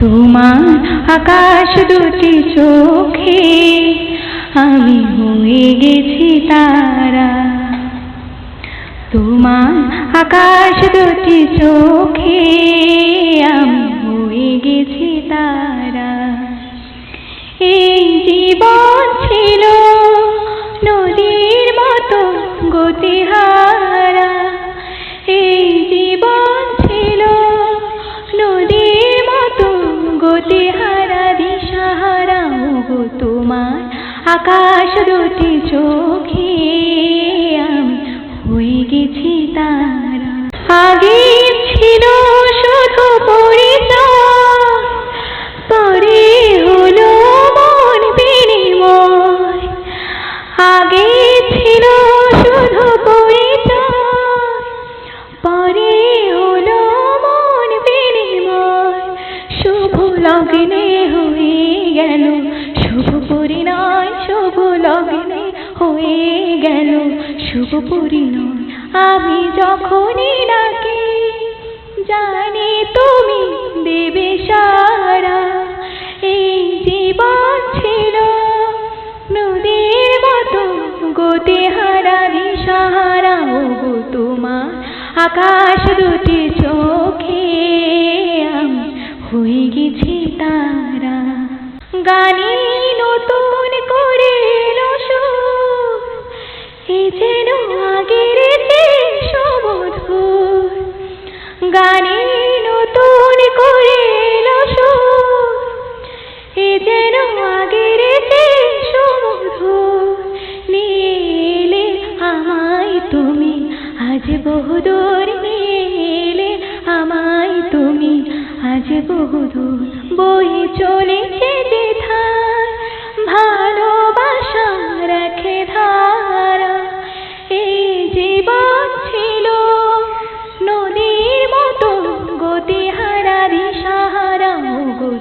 তোমার আকাশ দুটি চোখে, আমি হয়ে গেছি তারা। তোমার আকাশ দুটি চোখে, আমি হয়ে গেছি তারা। এই জীবন ছিল গতিহারা দিশাহারা গো তোমার আকাশ দুটি চোখে আমি হয়ে গেছি তারা। আগে ছিল শুধু পরিচয় লগ্নে হয়ে গেল শুভ পরিণয় আমি যখনই ডাকি, জানি তুমি দেবে সারা। এই জীবন ছিল নদীর মতো, গতি হারা দিশাহারা ওগো তোমার আকাশ দুটি চোখে আমি হয়ে গেছি তারা। গানে গানে নতুন করে এলো সুর এ যেন আগের চেয়ে সুমধুর নিয়ে এলে আমায় তুমি, আজ বহুদূর নিয়ে আমায় তুমি। আজ বহুদূর বই চলেছে যে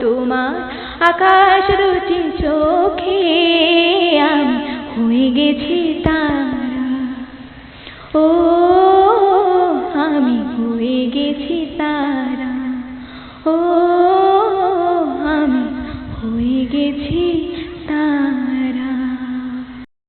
তোমার আকাশ দুটি চোখে আমি হয়ে গেছি।